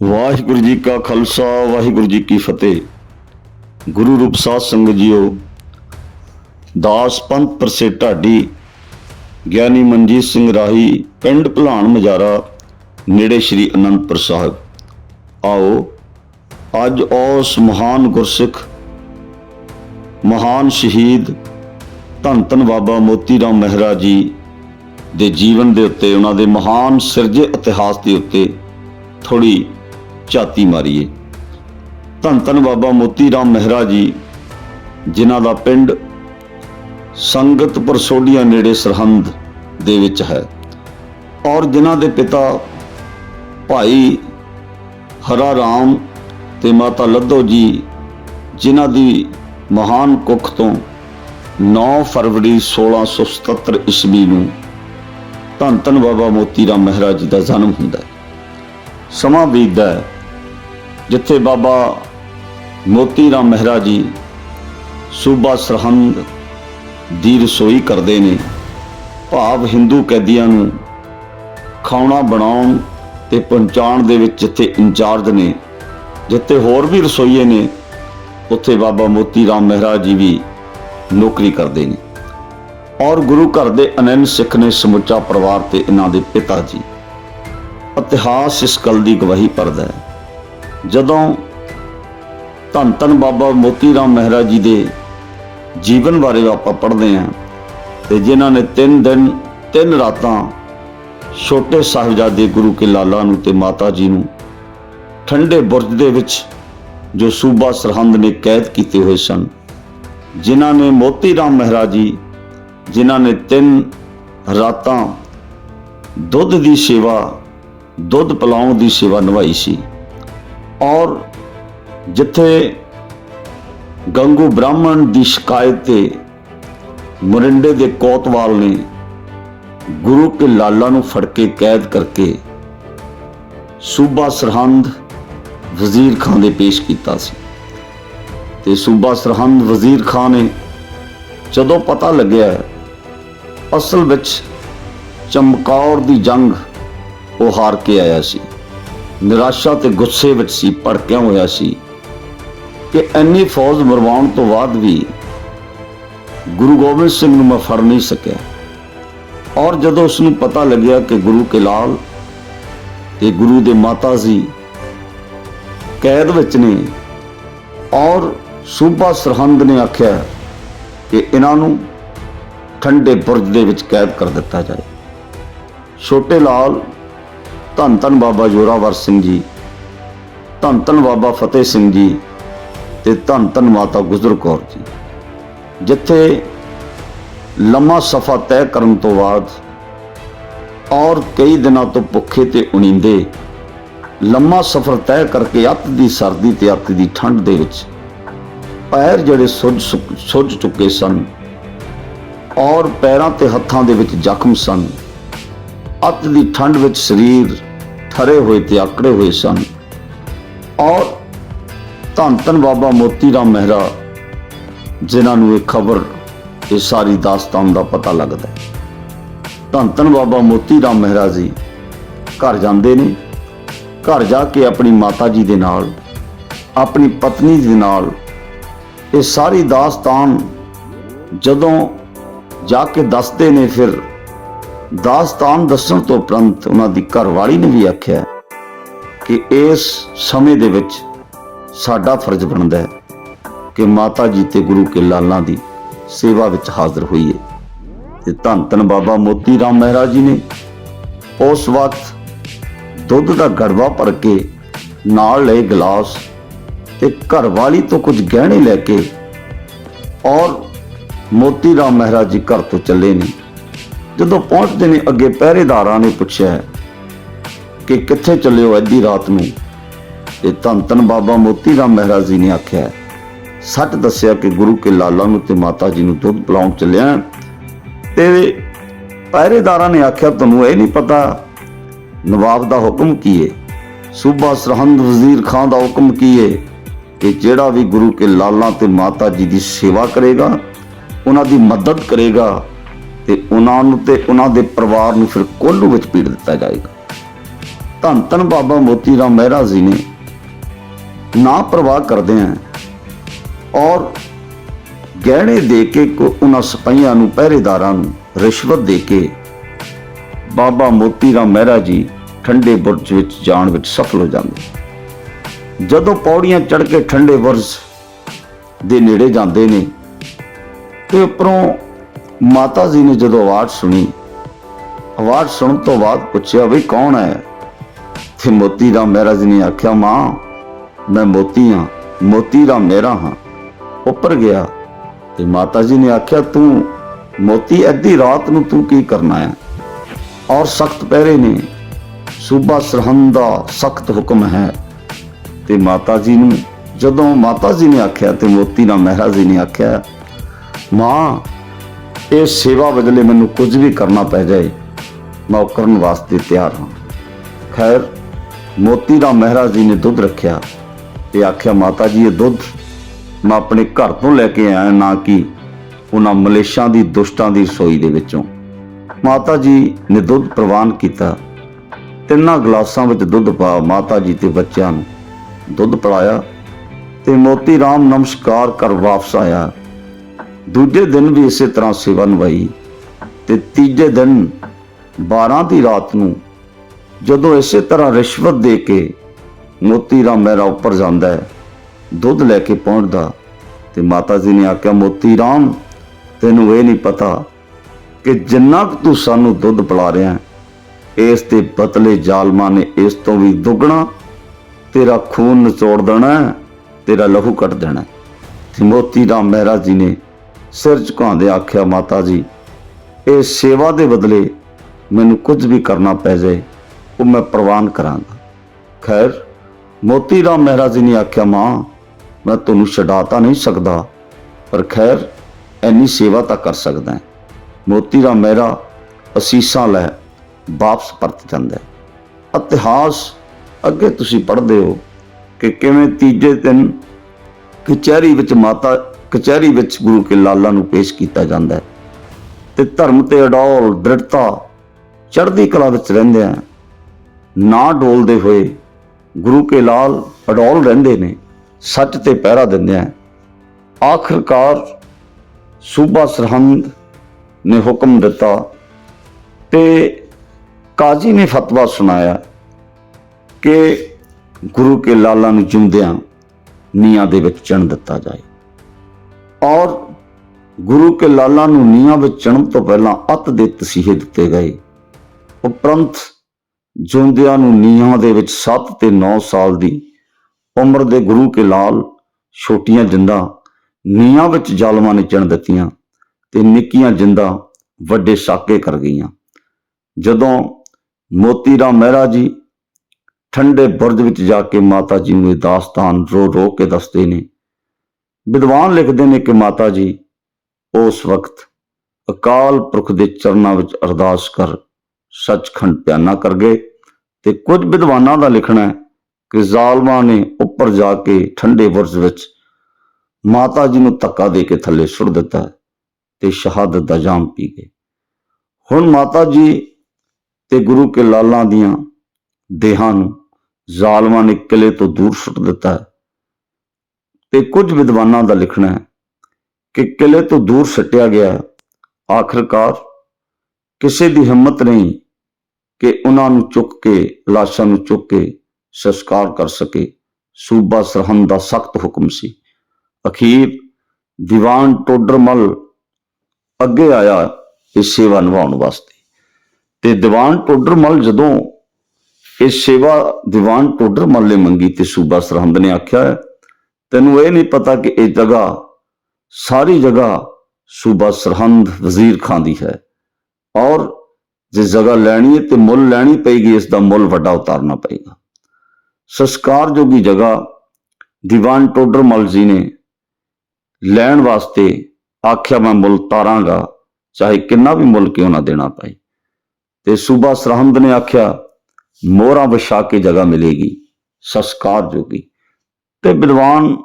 ਵਾਹਿਗੁਰੂ ਜੀ ਕਾ ਖਾਲਸਾ, ਵਾਹਿਗੁਰੂ ਜੀ ਕੀ ਫਤਿਹ। ਗੁਰੂ ਰੂਪ ਸਾਧ ਸੰਗਤ ਜੀਓ, ਦਾਸ ਪੰਥ ਪ੍ਰਸੇ ਢਾਡੀ ਗਿਆਨੀ ਮਨਜੀਤ ਸਿੰਘ ਰਾਹੀ, ਪਿੰਡ ਭਲਾਣ ਮਜਾਰਾ, ਨੇੜੇ ਸ਼੍ਰੀ ਅਨੰਦਪੁਰ ਸਾਹਿਬ। ਆਓ, ਅੱਜ ਉਸ ਮਹਾਨ ਗੁਰਸਿੱਖ, ਮਹਾਨ ਸ਼ਹੀਦ ਧੰਨ ਧੰਨ ਬਾਬਾ ਮੋਤੀ ਰਾਮ ਮਹਿਰਾ ਜੀ ਦੇ ਜੀਵਨ ਦੇ ਉੱਤੇ, ਉਹਨਾਂ ਦੇ ਮਹਾਨ ਸਿਰਜੇ ਇਤਿਹਾਸ ਦੇ ਉੱਤੇ ਥੋੜੀ ਝਾਤੀ ਮਾਰੀਏ। ਧੰਨ ਧੰਨ ਬਾਬਾ ਮੋਤੀ ਰਾਮ ਮਹਿਰਾ ਜੀ, ਜਿਨ੍ਹਾਂ ਦਾ ਪਿੰਡ ਸੰਗਤਪੁਰ ਸੋਢੀਆਂ ਨੇੜੇ ਸਰਹੰਦ ਦੇ ਵਿੱਚ ਹੈ ਔਰ ਜਿਨ੍ਹਾਂ ਦੇ ਪਿਤਾ ਭਾਈ ਹਰਾ ਰਾਮ ਤੇ ਮਾਤਾ ਲੱਧੋ ਜੀ, ਜਿਨ੍ਹਾਂ ਦੀ ਮਹਾਨ ਕੁੱਖ ਤੋਂ 9 ਫਰਵਰੀ 1677 ਈਸਵੀ ਨੂੰ ਧੰਨ ਧੰਨ ਬਾਬਾ ਮੋਤੀ ਰਾਮ ਮਹਿਰਾ ਜੀ ਦਾ ਜਨਮ ਹੁੰਦਾ ਹੈ। ਸਮਾਂ ਬੀਤਦਾ ਹੈ। ਜਿੱਥੇ ਬਾਬਾ ਮੋਤੀ ਰਾਮ ਮਹਿਰਾ ਜੀ ਸੂਬਾ ਸਰਹੰਦ ਦੀ ਰਸੋਈ ਕਰਦੇ ਨੇ, ਭਾਵ ਹਿੰਦੂ ਕੈਦੀਆਂ ਨੂੰ ਖਾਣਾ ਬਣਾਉਣ ਤੇ ਪਹੁੰਚਾਉਣ ਦੇ ਵਿੱਚ ਜਿੱਥੇ ਇੰਚਾਰਜ ਨੇ, ਜਿੱਥੇ ਹੋਰ ਵੀ ਰਸੋਈਏ ਨੇ, ਉੱਥੇ ਬਾਬਾ ਮੋਤੀ ਰਾਮ ਮਹਿਰਾ ਜੀ ਵੀ ਨੌਕਰੀ ਕਰਦੇ ਨੇ। ਔਰ ਗੁਰੂ ਘਰ ਦੇ ਅਨੰਨ ਸਿੱਖ ਨੇ ਸਮੁੱਚਾ ਪਰਿਵਾਰ ਤੇ ਇਹਨਾਂ ਦੇ ਪਿਤਾ ਜੀ। ਇਤਿਹਾਸ ਇਸ ਗੱਲ ਦੀ ਗਵਾਹੀ ਭਰਦਾ ਹੈ ਜਦੋਂ ਧੰਨ ਧੰਨ ਬਾਬਾ ਮੋਤੀ ਰਾਮ ਮਹਿਰਾ ਜੀ ਦੇ ਜੀਵਨ ਬਾਰੇ ਆਪਾਂ ਪੜ੍ਹਦੇ ਹਾਂ ਤੇ ਜਿਨ੍ਹਾਂ ਨੇ ਤਿੰਨ ਦਿਨ, ਤਿੰਨ ਰਾਤਾਂ ਛੋਟੇ ਸਾਹਿਬਜ਼ਾਦੇ ਗੁਰੂ ਕੇ ਲਾਲਾ ਨੂੰ ਤੇ ਮਾਤਾ ਜੀ ਨੂੰ ਠੰਡੇ ਬੁਰਜ ਦੇ ਵਿੱਚ ਜੋ ਸੂਬਾ ਸਰਹੰਦ ਨੇ ਕੈਦ ਕੀਤੇ ਹੋਏ ਸਨ, ਜਿਨ੍ਹਾਂ ਨੇ ਮੋਤੀ ਰਾਮ ਮਹਿਰਾ ਜੀ, ਜਿਨ੍ਹਾਂ ਨੇ ਤਿੰਨ ਰਾਤਾਂ ਦੁੱਧ ਦੀ ਸੇਵਾ, ਦੁੱਧ ਪਿਲਾਉਣ ਦੀ ਸੇਵਾ ਨਿਭਾਈ ਸੀ। ਔਰ ਜਿੱਥੇ ਗੰਗੂ ਬ੍ਰਾਹਮਣ ਦੀ ਸ਼ਿਕਾਇਤ ਤੇ ਮੁਰਿੰਡੇ ਦੇ ਕੋਤਵਾਲ ਨੇ ਗੁਰੂ ਕੇ ਲਾਲਾ ਨੂੰ ਫੜ ਕੇ ਕੈਦ ਕਰਕੇ ਸੂਬਾ ਸਰਹੰਦ ਵਜ਼ੀਰ ਖਾਨ ਦੇ ਪੇਸ਼ ਕੀਤਾ ਸੀ। ਤੇ ਸੂਬਾ ਸਰਹੰਦ ਵਜ਼ੀਰ ਖਾਨ ਨੇ ਜਦੋਂ ਪਤਾ ਲੱਗਿਆ, ਅਸਲ ਵਿੱਚ ਚਮਕੌਰ ਦੀ ਜੰਗ ਉਹ ਹਾਰ ਕੇ ਆਇਆ ਸੀ। ਨਿਰਾਸ਼ਾ ਤੇ ਗੁੱਸੇ ਵਿੱਚ ਸੀ ਭੜਕਿਆ ਹੋਇਆ ਸੀ? ਕਿ ਇੰਨੀ ਫੌਜ ਮਰਵਾਉਣ ਤੋਂ ਬਾਅਦ ਵੀ ਗੁਰੂ ਗੋਬਿੰਦ ਸਿੰਘ ਨੂੰ ਮੈਂ ਫੜ ਨਹੀਂ ਸਕਿਆ। ਔਰ ਜਦੋਂ ਉਸ ਨੂੰ ਪਤਾ ਲੱਗਿਆ ਕਿ ਗੁਰੂ ਕੇ ਲਾਲ ਤੇ ਗੁਰੂ ਦੇ ਮਾਤਾ ਜੀ ਕੈਦ ਵਿੱਚ ਨੇ, ਔਰ ਸੂਬਾ ਸਰਹੰਦ ਨੇ ਆਖਿਆ ਕਿ ਇਹਨਾਂ ਨੂੰ ਠੰਡੇ ਬੁਰਜ ਦੇ ਵਿੱਚ ਕੈਦ ਕਰ ਦਿੱਤਾ ਜਾਏ। ਛੋਟੇ ਲਾਲ ਧੰਨ ਧੰਨ ਬਾਬਾ ਜੋਰਾਵਰ ਸਿੰਘ ਜੀ, ਧੰਨ ਧੰਨ ਬਾਬਾ ਫਤਿਹ ਸਿੰਘ ਜੀ ਤੇ ਧੰਨ ਧੰਨ ਮਾਤਾ ਗੁਜਰ ਕੌਰ ਜੀ। ਜਿੱਥੇ ਲੰਮਾ ਸਫ਼ਾ ਤੈਅ ਕਰਨ ਤੋਂ ਬਾਅਦ ਔਰ ਕਈ ਦਿਨਾਂ ਤੋਂ ਭੁੱਖੇ ਤੇ ਉਣੀਂਦੇ ਲੰਮਾ ਸਫ਼ਰ ਤੈਅ ਕਰਕੇ ਅੱਤ ਦੀ ਸਰਦੀ ਤੇ ਅੱਤ ਦੀ ਠੰਡ ਦੇ ਵਿੱਚ ਪੈਰ ਜਿਹੜੇ ਸੁੱਜ ਸੁੱਕ- ਸੁੱਜ ਚੁੱਕੇ ਸਨ ਔਰ ਪੈਰਾਂ ਤੇ ਹੱਥਾਂ ਦੇ ਵਿੱਚ ਜ਼ਖਮ ਸਨ, ਅੱਤ ਦੀ ਠੰਡ ਵਿੱਚ ਸਰੀਰ ਠਰੇ ਹੋਏ ਤੇ ਆਕੜੇ ਹੋਏ ਸਨ। ਔਰ ਧੰਨ ਧੰਨ ਬਾਬਾ ਮੋਤੀ ਰਾਮ ਮਹਿਰਾ, ਜਿਨ੍ਹਾਂ ਨੂੰ ਇਹ ਖਬਰ ਇਹ ਸਾਰੀ ਦਾਸਤਾਨ ਦਾ ਪਤਾ ਲੱਗਦਾ ਧੰਨ ਧੰਨ ਬਾਬਾ ਮੋਤੀ ਰਾਮ ਮਹਿਰਾ ਜੀ, ਘਰ ਜਾਂਦੇ ਨੇ। ਘਰ ਜਾ ਕੇ ਆਪਣੀ ਮਾਤਾ ਜੀ ਦੇ ਨਾਲ, ਆਪਣੀ ਪਤਨੀ ਦੇ ਨਾਲ ਇਹ ਸਾਰੀ ਦਾਸਤਾਨ ਜਦੋਂ ਜਾ ਕੇ ਦੱਸਦੇ ਨੇ ਫਿਰ ਦਾਸਤਾਨ ਦੱਸਣ ਤੋਂ ਉਪਰੰਤ ਉਹਨਾਂ ਦੀ ਘਰਵਾਲੀ ਨੇ ਵੀ ਆਖਿਆ ਕਿ ਇਸ ਸਮੇਂ ਦੇ ਵਿੱਚ ਸਾਡਾ ਫਰਜ਼ ਬਣਦਾ ਹੈ ਕਿ ਮਾਤਾ ਜੀ ਤੇ ਗੁਰੂ ਕੇ ਲਾਲਾਂ ਦੀ ਸੇਵਾ ਵਿੱਚ ਹਾਜ਼ਰ ਹੋਈਏ। ਤੇ ਧੰਨ ਧੰਨ ਬਾਬਾ ਮੋਤੀ ਰਾਮ ਮਹਿਰਾ ਜੀ ਨੇ ਉਸ ਵਕਤ ਦੁੱਧ ਦਾ ਗੜਵਾ ਭਰ ਕੇ ਨਾਲ ਲਏ ਗਲਾਸ ਤੇ ਘਰਵਾਲੀ ਤੋਂ ਕੁਝ ਗਹਿਣੇ ਲੈ ਕੇ ਔਰ ਮੋਤੀ ਰਾਮ ਮਹਿਰਾ ਜੀ ਘਰ ਤੋਂ ਚੱਲੇ ਨੇ। ਜਦੋਂ ਪਹੁੰਚਦੇ ਨੇ ਅੱਗੇ, ਪਹਿਰੇਦਾਰਾਂ ਨੇ ਪੁੱਛਿਆ ਕਿ ਕਿੱਥੇ ਚੱਲੇ ਹੋ ਅੱਧੀ ਰਾਤ ਨੂੰ? ਤੇ ਧੰਨ ਧੰਨ ਬਾਬਾ ਮੋਤੀ ਰਾਮ ਮਹਿਰਾ ਜੀ ਨੇ ਆਖਿਆ, ਸੱਚ ਦੱਸਿਆ ਕਿ ਗੁਰੂ ਕੇ ਲਾਲਾ ਨੂੰ ਤੇ ਮਾਤਾ ਜੀ ਨੂੰ ਦੁੱਧ ਪਿਲਾਉਣ ਚੱਲਿਆ। ਤੇ ਪਹਿਰੇਦਾਰਾਂ ਨੇ ਆਖਿਆ, ਤੁਹਾਨੂੰ ਇਹ ਨਹੀਂ ਪਤਾ ਨਵਾਬ ਦਾ ਹੁਕਮ ਕੀ ਹੈ ਸੂਬਾ ਸਰਹੰਦ ਵਜ਼ੀਰ ਖਾਨ ਦਾ ਹੁਕਮ ਕੀ ਹੈ ਕਿ ਜਿਹੜਾ ਵੀ ਗੁਰੂ ਕੇ ਲਾਲਾ ਤੇ ਮਾਤਾ ਜੀ ਦੀ ਸੇਵਾ ਕਰੇਗਾ, ਉਹਨਾਂ ਦੀ ਮਦਦ ਕਰੇਗਾ ਉਹਨਾਂ ਨੂੰ ਤੇ ਉਹਨਾਂ ਦੇ ਪਰਿਵਾਰ ਨੂੰ ਫਿਰ ਕੋਲੂ ਵਿੱਚ ਪੀੜ ਦਿੱਤਾ ਜਾਏਗਾ। ਧੰਨ ਧੰਨ ਬਾਬਾ ਮੋਤੀ ਰਾਮ ਮਹਿਰਾ ਜੀ ਨੇ ਨਾ ਪ੍ਰਵਾਹ ਕਰਦੇ ਆ ਔਰ ਗਹਿਣੇ ਦੇ ਕੇ ਉਹਨਾਂ ਸਿਪਾਹੀਆਂ ਨੂੰ, ਪਹਿਰੇਦਾਰਾਂ ਨੂੰ ਰਿਸ਼ਵਤ ਦੇ ਕੇ ਬਾਬਾ ਮੋਤੀ ਰਾਮ ਮਹਿਰਾ ਜੀ ਠੰਡੇ ਬੁਰਜ ਵਿੱਚ ਜਾਣ ਵਿੱਚ ਸਫਲ ਹੋ ਜਾਂਦੇ। ਜਦੋਂ ਪੌੜੀਆਂ ਚੜ ਕੇ ਠੰਡੇ ਬੁਰਜ ਦੇ ਨੇੜੇ ਜਾਂਦੇ ਨੇ, ਤੇ ਉੱਪਰੋਂ ਮਾਤਾ ਜੀ ਨੇ ਜਦੋਂ ਆਵਾਜ਼ ਸੁਣੀ, ਆਵਾਜ਼ ਸੁਣਨ ਤੋਂ ਬਾਅਦ ਪੁੱਛਿਆ ਵੀ ਕੌਣ ਹੈ? ਤੇ ਮੋਤੀ ਰਾਮ ਮਹਿਰਾ ਜੀ ਨੇ ਆਖਿਆ, ਮਾਂ, ਮੈਂ ਮੋਤੀ ਹਾਂ, ਮੋਤੀ ਰਾਮ ਮਹਿਰਾ ਹਾਂ। ਉੱਪਰ ਗਿਆ ਤੇ ਮਾਤਾ ਜੀ ਨੇ ਆਖਿਆ, ਤੂੰ ਮੋਤੀ, ਅੱਧੀ ਰਾਤ ਨੂੰ ਤੂੰ ਕੀ ਕਰਨਾ ਹੈ? ਔਰ ਸਖਤ ਪਹਿਰੇ ਨੇ, ਸੂਬਾ ਸਰਹੰਦ ਦਾ ਸਖਤ ਹੁਕਮ ਹੈ। ਤੇ ਮਾਤਾ ਜੀ ਨੂੰ ਜਦੋਂ ਮਾਤਾ ਜੀ ਨੇ ਆਖਿਆ ਤੇ ਮੋਤੀ ਰਾਮ ਮਹਿਰਾ ਜੀ ਨੇ ਆਖਿਆ, ਮਾਂ ਇਹ ਸੇਵਾ ਬਦਲੇ ਮੈਨੂੰ ਕੁਝ ਵੀ ਕਰਨਾ ਪੈ ਜਾਏ, ਮੈਂ ਉਹ ਕਰਨ ਵਾਸਤੇ ਤਿਆਰ ਹਾਂ। ਖੈਰ, ਮੋਤੀ ਰਾਮ ਮਹਿਰਾ ਜੀ ਨੇ ਦੁੱਧ ਰੱਖਿਆ। ਤੇ ਆਖਿਆ, ਮਾਤਾ ਜੀ, ਇਹ ਦੁੱਧ ਮੈਂ ਆਪਣੇ ਘਰ ਤੋਂ ਲੈ ਕੇ ਆਇਆ, ਨਾ ਕਿ ਉਹਨਾਂ ਮਲੇਸ਼ਾਂ ਦੀ, ਦੁਸ਼ਟਾਂ ਦੀ ਰਸੋਈ ਦੇ ਵਿੱਚੋਂ। ਮਾਤਾ ਜੀ ਨੇ ਦੁੱਧ ਪ੍ਰਵਾਨ ਕੀਤਾ। ਤਿੰਨਾਂ ਗਲਾਸਾਂ ਵਿੱਚ ਦੁੱਧ ਪਾ ਮਾਤਾ ਜੀ ਤੇ ਬੱਚਿਆਂ ਨੂੰ। ਦੁੱਧ ਪਿਲਾਇਆ ਤੇ ਮੋਤੀ ਰਾਮ ਨਮਸਕਾਰ ਕਰ ਵਾਪਸ ਆਇਆ। ਦੂਜੇ ਦਿਨ ਵੀ ਇਸੇ ਤਰ੍ਹਾਂ ਸੇਵਾ ਨਿਭਾਈ ਤੇ ਤੀਜੇ ਦਿਨ 12 ਦੀ ਰਾਤ ਨੂੰ ਜਦੋਂ ਇਸੇ ਤਰ੍ਹਾਂ ਰਿਸ਼ਵਤ ਦੇ ਕੇ ਮੋਤੀ ਰਾਮ ਮਹਿਰਾ ਉੱਪਰ ਜਾਂਦਾ ਹੈ, ਦੁੱਧ ਲੈ ਕੇ ਪਹੁੰਚਦਾ ਤੇ ਮਾਤਾ ਜੀ ਨੇ ਆਖਿਆ, ਮੋਤੀ ਰਾਮ, ਤੈਨੂੰ ਇਹ ਨਹੀਂ ਪਤਾ ਕਿ ਜਿੰਨਾ ਕੁ ਤੂੰ ਸਾਨੂੰ ਦੁੱਧ ਪਿਲਾ ਰਿਹਾ ਇਸ ਤੇ ਬਤਲੇ ਜ਼ਾਲਮਾਂ ਨੇ ਇਸ ਤੋਂ ਵੀ ਦੁੱਗਣਾ ਤੇਰਾ ਖੂਨ ਨਿਚੋੜ ਦੇਣਾ ਤੇਰਾ ਲਹੂ ਕੱਟ ਦੇਣਾ ਹੈ। ਤੇ ਮੋਤੀ ਰਾਮ ਮਹਿਰਾ ਜੀ ਨੇ ਸਿਰ ਝੁਕਾਉਂਦੇ ਆਖਿਆ, ਮਾਤਾ ਜੀ, ਇਹ ਸੇਵਾ ਦੇ ਬਦਲੇ ਮੈਨੂੰ ਕੁਝ ਵੀ ਕਰਨਾ ਪੈ ਜਾਏ, ਉਹ ਮੈਂ ਪ੍ਰਵਾਨ ਕਰਾਂਗਾ। ਖੈਰ, ਮੋਤੀ ਰਾਮ ਮਹਿਰਾ ਜੀ ਨੇ ਆਖਿਆ, ਮਾਂ, ਮੈਂ ਤੁਹਾਨੂੰ ਛਡਾ ਤਾਂ ਨਹੀਂ ਸਕਦਾ, ਪਰ ਖੈਰ ਐਨੀ ਸੇਵਾ ਤਾਂ ਕਰ ਸਕਦਾ ਹਾਂ। ਮੋਤੀ ਰਾਮ ਮਹਿਰਾ ਅਸੀਸਾਂ ਲੈ ਵਾਪਸ ਪਰਤ ਜਾਂਦਾ ਹੈ। ਇਤਿਹਾਸ ਅੱਗੇ ਤੁਸੀਂ ਪੜ੍ਹਦੇ ਹੋ ਕਿ ਕਿਵੇਂ ਤੀਜੇ ਦਿਨ ਕਚਹਿਰੀ ਵਿੱਚ ਮਾਤਾ ਕਚਹਿਰੀ ਵਿੱਚ ਗੁਰੂ ਕੇ ਲਾਲਾਂ ਨੂੰ ਪੇਸ਼ ਕੀਤਾ ਜਾਂਦਾ ਹੈ। ਤੇ ਧਰਮ ਤੇ ਅਡੋਲ, ਦ੍ਰਿੜਤਾ, ਚੜ੍ਹਦੀ ਕਲਾ ਵਿੱਚ ਰਹਿੰਦੇ ਆ। ਨਾ ਡੋਲਦੇ ਹੋਏ ਗੁਰੂ ਕੇ ਲਾਲ, ਅਡੋਲ ਰਹਿੰਦੇ ਨੇ, ਸੱਚ ਤੇ ਪਹਿਰਾ ਦਿੰਦੇ ਆ। ਆਖਰਕਾਰ ਸੂਬਾ ਸਰਹੰਦ ਨੇ ਹੁਕਮ ਦਿੱਤਾ ਤੇ ਕਾਜ਼ੀ ਨੇ ਫਤਵਾ ਸੁਣਾਇਆ ਕਿ ਗੁਰੂ ਕੇ ਲਾਲਾਂ ਨੂੰ ਜਿਉਂਦਿਆਂ ਨੀਹਾਂ ਦੇ ਵਿੱਚ ਚਣ ਦਿੱਤਾ ਜਾਏ। ਔਰ ਗੁਰੂ ਕੇ ਲਾਲਾਂ ਨੂੰ ਨੀਹਾਂ ਵਿੱਚ ਚਣਨ ਤੋਂ ਪਹਿਲਾਂ ਅਤ ਦੇ ਤਸੀਹੇ ਦਿੱਤੇ ਗਏ। ਉਪਰੰਤ ਜਿਉਂਦਿਆਂ ਨੂੰ ਨੀਹਾਂ ਦੇ ਵਿੱਚ 7 ਤੇ 9 ਸਾਲ ਦੀ ਉਮਰ ਦੇ ਗੁਰੂ ਕੇ ਲਾਲ ਛੋਟੀਆਂ ਜਿੰਦਾਂ ਨੀਹਾਂ ਵਿੱਚ ਜ਼ਾਲਮਾਂ ਨੇ ਚਣ ਦਿੱਤੀਆਂ ਤੇ ਨਿੱਕੀਆਂ ਜਿੰਦਾਂ ਵੱਡੇ ਸਾਕੇ ਕਰ ਗਈਆਂ। ਜਦੋਂ ਮੋਤੀ ਰਾਮ ਮਹਿਰਾ ਜੀ ਠੰਡੇ ਬੁਰਜ ਵਿੱਚ ਜਾ ਕੇ ਮਾਤਾ ਜੀ ਨੂੰ ਇਹ ਦਾਸਤਾਨ ਰੋ ਰੋ ਕੇ ਦੱਸਦੇ ਨੇ ਵਿਦਵਾਨ ਲਿਖਦੇ ਨੇ ਕਿ ਮਾਤਾ ਜੀ, ਉਸ ਵਕਤ ਅਕਾਲ ਪੁਰਖ ਦੇ ਚਰਨਾਂ ਵਿੱਚ ਅਰਦਾਸ ਕਰ, ਸੱਚਖੰਡ ਪਿਆਨਾ ਕਰ ਗਏ ਤੇ ਕੁਝ ਵਿਦਵਾਨਾਂ ਦਾ ਲਿਖਣਾ ਹੈ ਕਿ ਜ਼ਾਲਮਾਂ ਨੇ ਉੱਪਰ ਜਾ ਕੇ ਠੰਡੇ ਬੁਰਜ ਵਿੱਚ ਮਾਤਾ ਜੀ ਨੂੰ ਧੱਕਾ ਦੇ ਕੇ ਥੱਲੇ ਸੁੱਟ ਦਿੱਤਾ ਤੇ ਸ਼ਹਾਦਤ ਦਾ ਜਾਮ ਪੀ ਗਏ। ਹੁਣ ਮਾਤਾ ਜੀ ਤੇ ਗੁਰੂ ਕੇ ਲਾਲਾਂ ਦੀਆਂ ਦੇਹਾਂ ਨੂੰ ਜ਼ਾਲਮਾਂ ਨੇ ਕਿਲੇ ਤੋਂ ਦੂਰ ਸੁੱਟ ਦਿੱਤਾ ਤੇ ਕੁਝ ਵਿਦਵਾਨਾਂ ਦਾ ਲਿਖਣਾ ਹੈ ਕਿ ਕਿਲੇ ਤੋਂ ਦੂਰ ਸੱਟਿਆ ਗਿਆ ਆਖਰਕਾਰ ਕਿਸੇ ਦੀ ਹਿੰਮਤ ਨਹੀਂ ਕਿ ਉਹਨਾਂ ਨੂੰ ਚੁੱਕ ਕੇ, ਲਾਸ਼ਾਂ ਨੂੰ ਚੁੱਕ ਕੇ ਸੰਸਕਾਰ ਕਰ ਸਕੇ। ਸੂਬਾ ਸਰਹੰਦ ਦਾ ਸਖਤ ਹੁਕਮ ਸੀ। ਅਖੀਰ ਦੀਵਾਨ ਟੋਡਰਮਲ ਅੱਗੇ ਆਇਆ ਇਸ ਸੇਵਾ ਨਿਭਾਉਣ ਵਾਸਤੇ। ਤੇ ਦੀਵਾਨ ਟੋਡਰਮਲ ਜਦੋਂ ਇਹ ਸੇਵਾ ਦੀਵਾਨ ਟੋਡਰਮਲ ਨੇ ਮੰਗੀ ਤੇ ਸੂਬਾ ਸਰਹੰਦ ਨੇ ਆਖਿਆ ਤੈਨੂੰ ਇਹ ਨਹੀਂ ਪਤਾ ਕਿ ਇਹ ਜਗ੍ਹਾ, ਸਾਰੀ ਜਗ੍ਹਾ ਸੂਬਾ ਸਰਹੰਦ ਵਜ਼ੀਰ ਖਾਂ ਦੀ ਹੈ। ਔਰ ਜੇ ਜਗ੍ਹਾ ਲੈਣੀ ਹੈ ਤੇ ਮੁੱਲ ਲੈਣੀ ਪਏਗੀ, ਇਸ ਦਾ ਮੁੱਲ ਵੱਡਾ ਉਤਾਰਨਾ ਪਏਗਾ। ਸੰਸਕਾਰ ਜੋਗੀ ਜਗ੍ਹਾ, ਦੀਵਾਨ ਟੋਡਰ ਮਲ ਜੀ ਨੇ ਲੈਣ ਵਾਸਤੇ ਆਖਿਆ, ਮੈਂ ਮੁੱਲ ਤਾਰਾਂਗਾ ਚਾਹੇ ਕਿੰਨਾ ਵੀ ਮੁੱਲ ਕਿਉਂ ਨਾ ਦੇਣਾ ਪਏ। ਤੇ ਸੂਬਾ ਸਰਹੰਦ ਨੇ ਆਖਿਆ, ਮੋਹਰਾਂ ਵਿਛਾ ਕੇ ਜਗ੍ਹਾ ਮਿਲੇਗੀ, ਸੰਸਕਾਰ ਜੋਗੀ। ਤੇ ਵਿਦਵਾਨ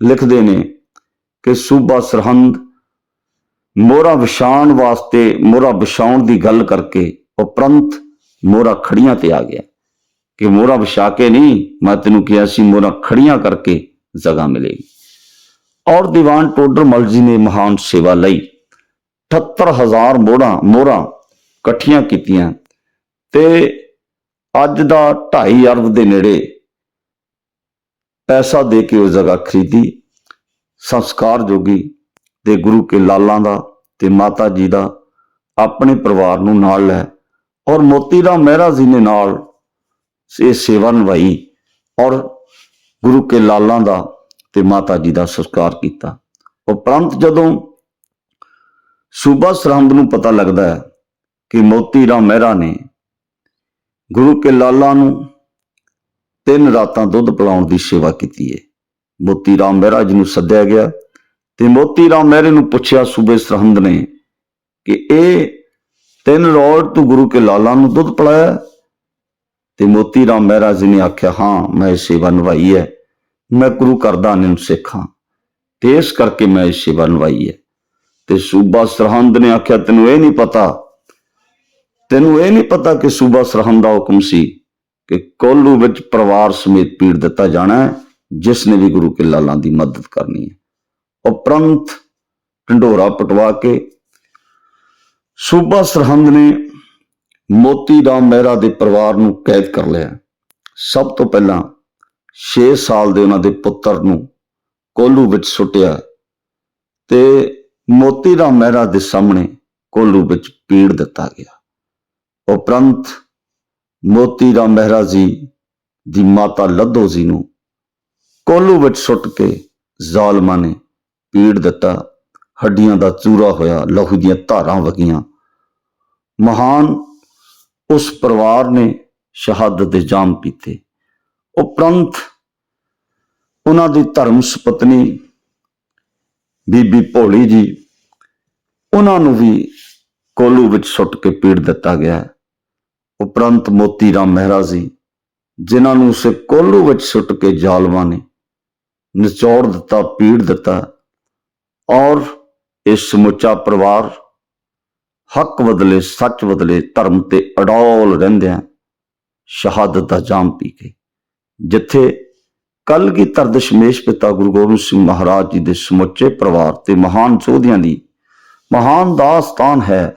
ਲਿਖਦੇ ਨੇ ਕਿ ਸੂਬਾ ਸਰਹੰਦ ਮੋਹਰਾ ਵਿਛਾਉਣ ਵਾਸਤੇ, ਮੋਹਰਾ ਵਿਛਾਉਣ ਦੀ ਗੱਲ ਕਰਕੇ ਉਪਰੰਤ ਮੋਹਰਾ ਖੜੀਆਂ ਤੇ ਆ ਗਿਆ ਕਿ ਮੋਹਰਾਂ ਵਿਛਾ ਕੇ ਨਹੀਂ, ਮੈਂ ਤੈਨੂੰ ਕਿਹਾ ਸੀ ਮੋਹਰਾਂ ਖੜੀਆਂ ਕਰਕੇ ਜਗ੍ਹਾ ਮਿਲੇਗੀ। ਔਰ ਦੀਵਾਨ ਟੋਡਰ ਮਲ ਜੀ ਨੇ ਮਹਾਨ ਸੇਵਾ ਲਈ 78000 ਮੋਹਰਾਂ ਮੋਹਰਾਂ ਇਕੱਠੀਆਂ ਕੀਤੀਆਂ ਤੇ ਅੱਜ ਦਾ 2.5 ਅਰਬ ਦੇ ਨੇੜੇ ਪੈਸਾ ਦੇ ਕੇ ਉਹ ਜਗ੍ਹਾ ਖਰੀਦੀ, ਸੰਸਕਾਰ ਜੋਗੀ ਤੇ ਗੁਰੂ ਕੇ ਲਾਲਾਂ ਦਾ ਤੇ ਮਾਤਾ ਜੀ ਦਾ ਆਪਣੇ ਪਰਿਵਾਰ ਨੂੰ ਨਾਲ ਲੈ ਔਰ ਮੋਤੀ ਰਾਮ ਮਹਿਰਾ ਜੀ ਨੇ ਨਾਲ ਇਹ ਸੇਵਾ ਨਿਭਾਈ ਔਰ ਗੁਰੂ ਕੇ ਲਾਲਾਂ ਦਾ ਤੇ ਮਾਤਾ ਜੀ ਦਾ ਸੰਸਕਾਰ ਕੀਤਾ। ਉਪਰੰਤ ਜਦੋਂ ਸੂਬਾ ਸਰਹੰਦ ਨੂੰ ਪਤਾ ਲੱਗਦਾ ਹੈ ਕਿ ਮੋਤੀ ਰਾਮ ਮਹਿਰਾ ਨੇ ਗੁਰੂ ਕੇ ਲਾਲਾਂ ਨੂੰ ਤਿੰਨ ਰਾਤਾਂ ਦੁੱਧ ਪਿਲਾਉਣ ਦੀ ਸੇਵਾ ਕੀਤੀ ਹੈ ਮੋਤੀ ਰਾਮ ਮਹਿਰਾ ਜੀ ਨੂੰ ਸੱਦਿਆ ਗਿਆ ਤੇ ਮੋਤੀ ਰਾਮ ਮਹਿਰੇ ਨੂੰ ਪੁੱਛਿਆ ਸੂਬੇ ਸਰਹੰਦ ਨੇ ਕਿ ਇਹ ਤਿੰਨ ਰੋਜ਼ ਤੂੰ ਗੁਰੂ ਕੇ ਲਾਲਾਂ ਨੂੰ ਦੁੱਧ ਪਿਲਾਇਆ? ਤੇ ਮੋਤੀ ਰਾਮ ਮਹਿਰਾ ਜੀ ਨੇ ਆਖਿਆ, ਹਾਂ, ਮੈਂ ਇਹ ਸੇਵਾ ਨਿਭਾਈ ਹੈ। ਮੈਂ ਗੁਰੂ ਕਰਦਾ ਨੂੰ ਸਿੱਖਾਂ। ਤੇ ਇਸ ਕਰਕੇ ਮੈਂ ਇਹ ਸੇਵਾ ਨਿਭਾਈ ਹੈ। ਤੇ ਸੂਬਾ ਸਰਹੰਦ ਨੇ ਆਖਿਆ, ਤੈਨੂੰ ਇਹ ਨਹੀਂ ਪਤਾ, ਤੈਨੂੰ ਇਹ ਨਹੀਂ ਪਤਾ ਕਿ ਸੂਬਾ ਸਰਹੰਦ ਦਾ ਹੁਕਮ ਸੀ ਕਿ ਕੋਲੂ ਵਿੱਚ ਪਰਿਵਾਰ ਸਮੇਤ ਪੀੜ ਦਿੱਤਾ ਜਾਣਾ ਹੈ, ਜਿਸ ਨੇ ਵੀ ਗੁਰੂ ਕੇ ਲਾਲਾਂ ਦੀ ਮਦਦ ਕਰਨੀ ਹੈ। ਉਪਰੰਤ ਢੰਡੋਰਾ ਪਟਵਾ ਕੇ ਸੂਬਾ ਸਰਹੰਦ ਨੇ ਮੋਤੀ ਰਾਮ ਮਹਿਰਾ ਦੇ ਪਰਿਵਾਰ ਨੂੰ ਕੈਦ ਕਰ ਲਿਆ। ਸਭ ਤੋਂ ਪਹਿਲਾਂ 6 ਸਾਲ ਦੇ ਉਹਨਾਂ ਦੇ ਪੁੱਤਰ ਨੂੰ ਕੋਲੂ ਵਿੱਚ ਸੁੱਟਿਆ ਤੇ ਮੋਤੀ ਰਾਮ ਮਹਿਰਾ ਦੇ ਸਾਹਮਣੇ ਕੋਲੂ ਵਿੱਚ ਪੀੜ ਦਿੱਤਾ ਗਿਆ। ਉਪਰੰਤ ਮੋਤੀ ਰਾਮ ਮਹਿਰਾ ਜੀ ਦੀ ਮਾਤਾ ਲੱਧੋ ਜੀ ਨੂੰ ਕੋਲੂ ਵਿੱਚ ਸੁੱਟ ਕੇ ਜ਼ਾਲਮਾਂ ਨੇ ਪੀੜ ਦਿੱਤਾ, ਹੱਡੀਆਂ ਦਾ ਚੂਰਾ ਹੋਇਆ, ਲਹੂ ਦੀਆਂ ਧਾਰਾਂ ਵਗੀਆਂ। ਮਹਾਨ ਉਸ ਪਰਿਵਾਰ ਨੇ ਸ਼ਹਾਦਤ ਦੇ ਜਾਮ ਪੀਤੇ। ਉਪਰੰਤ ਉਹਨਾਂ ਦੀ ਧਰਮ ਸੁਪਤਨੀ ਬੀਬੀ ਭੋਲੀ ਜੀ, ਉਹਨਾਂ ਨੂੰ ਵੀ ਕੋਲੂ ਵਿੱਚ ਸੁੱਟ ਕੇ ਪੀੜ ਦਿੱਤਾ ਗਿਆ। ਉਪਰੰਤ ਮੋਤੀ ਰਾਮ ਮਹਿਰਾ ਜੀ, ਜਿਨ੍ਹਾਂ ਨੂੰ ਉਸੇ ਕੋਲੂ ਵਿੱਚ ਸੁੱਟ ਕੇ ਜ਼ਾਲਮਾਂ ਨੇ ਨਿਚੋੜ ਦਿੱਤਾ, ਪੀੜ ਦਿੱਤਾ, ਔਰ ਇਹ ਸਮੁੱਚਾ ਪਰਿਵਾਰ ਹੱਕ ਬਦਲੇ, ਸੱਚ ਬਦਲੇ, ਧਰਮ ਤੇ ਅਡੋਲ ਰਹਿੰਦਿਆਂ ਸ਼ਹਾਦਤ ਦਾ ਜਾਮ ਪੀ ਕੇ ਜਿੱਥੇ ਕਲਗੀਧਰ ਦਸ਼ਮੇਸ਼ ਪਿਤਾ ਗੁਰੂ ਗੋਬਿੰਦ ਸਿੰਘ ਮਹਾਰਾਜ ਜੀ ਦੇ ਸਮੁੱਚੇ ਪਰਿਵਾਰ ਤੇ ਮਹਾਨ ਯੋਧਿਆਂ ਦੀ ਮਹਾਨ ਦਾਸਤਾਨ ਹੈ,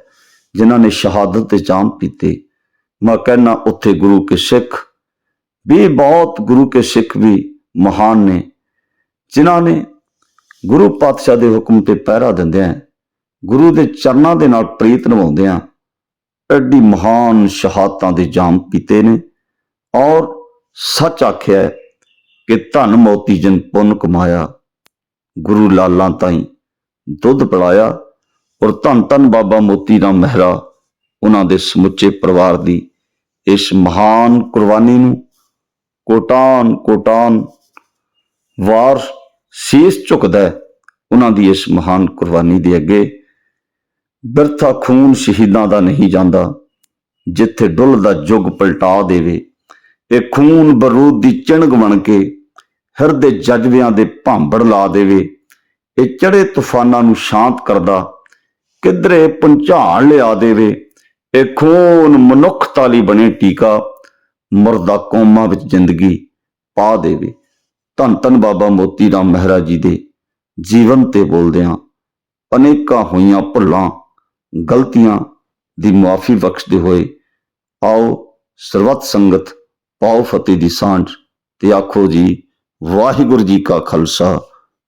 ਜਿਨ੍ਹਾਂ ਨੇ ਸ਼ਹਾਦਤ ਦੇ ਜਾਮ ਪੀਤੇ ਮੈਂ ਕਹਿੰਨਾ ਉੱਥੇ ਗੁਰੂ ਕੇ ਸਿੱਖ ਵੀ ਬਹੁਤ ਗੁਰੂ ਕੇ ਸਿੱਖ ਵੀ ਮਹਾਨ ਨੇ, ਜਿਨ੍ਹਾਂ ਨੇ ਗੁਰੂ ਪਾਤਸ਼ਾਹ ਦੇ ਹੁਕਮ ਤੇ ਪਹਿਰਾ ਦਿੰਦਿਆਂ ਗੁਰੂ ਦੇ ਚਰਨਾਂ ਦੇ ਨਾਲ ਪ੍ਰੀਤ ਨਿਭਾਉਂਦਿਆਂ ਐਡੀ ਮਹਾਨ ਸ਼ਹਾਦਤਾਂ ਦੇ ਜਾਮ ਪੀਤੇ ਨੇ ਔਰ ਸੱਚ ਆਖਿਆ ਕਿ ਧਨ ਮੋਤੀ ਜਨ ਪੁੰਨ ਕਮਾਇਆ, ਗੁਰੂ ਲਾਲਾਂ ਤਾਈਂ ਦੁੱਧ ਪਿਲਾਇਆ ਔਰ ਧੰਨ ਧੰਨ ਬਾਬਾ ਮੋਤੀ ਰਾਮ ਮਹਿਰਾ, ਉਹਨਾਂ ਦੇ ਸਮੁੱਚੇ ਪਰਿਵਾਰ ਦੀ ਇਸ ਮਹਾਨ ਕੁਰਬਾਨੀ ਨੂੰ ਕੋਟਾਨ ਕੋਟਾਨ ਵਾਰ ਸੀਸ ਝੁਕਦਾ ਉਹਨਾਂ ਦੀ ਇਸ ਮਹਾਨ ਕੁਰਬਾਨੀ ਦੇ ਅੱਗੇ। ਬਿਰਥਾ ਖੂਨ ਸ਼ਹੀਦਾਂ ਦਾ ਨਹੀਂ ਜਾਂਦਾ, ਜਿੱਥੇ ਡੁੱਲਦਾ ਜੁਗ ਪਲਟਾ ਦੇਵੇ। ਇਹ ਖੂਨ ਬਰੂਦ ਦੀ ਚਿਣਗ ਬਣ ਕੇ ਹਿਰਦੇ ਜਜ਼ਬਿਆਂ ਦੇ ਭਾਂਬੜ ਲਾ ਦੇਵੇ। ਇਹ ਚੜੇ ਤੂਫਾਨਾਂ ਨੂੰ ਸ਼ਾਂਤ ਕਰਦਾ, ਕਿਧਰੇ ਪੁੰਝਾਣ ਲਿਆ ਦੇਵੇ। ਇਹ ਖੂਨ ਮਨੁੱਖਤਾ ਲਈ ਬਣੇ ਟੀਕਾ, ਮਰਦਾ ਕੌਮਾਂ ਵਿੱਚ ਜ਼ਿੰਦਗੀ ਪਾ ਦੇਵੇ। ਧੰਨ ਧੰਨ ਬਾਬਾ ਮੋਤੀ ਰਾਮ ਮਹਿਰਾ ਜੀ ਦੇ ਜੀਵਨ ਤੇ ਬੋਲਦਿਆਂ ਅਨੇਕਾਂ ਹੋਈਆਂ ਭੁੱਲਾਂ, ਗਲਤੀਆਂ ਦੀ ਮੁਆਫੀ ਬਖਸ਼ਦੇ ਹੋਏ ਆਓ ਸਰਬੱਤ ਸੰਗਤ ਪਾਓ ਫਤਿਹ ਦੀ ਸਾਂਝ ਤੇ ਆਖੋ ਜੀ ਵਾਹਿਗੁਰੂ ਜੀ ਕਾ ਖਾਲਸਾ,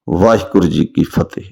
ਵਾਹਿਗੁਰੂ ਜੀ ਕੀ ਫਤਿਹ।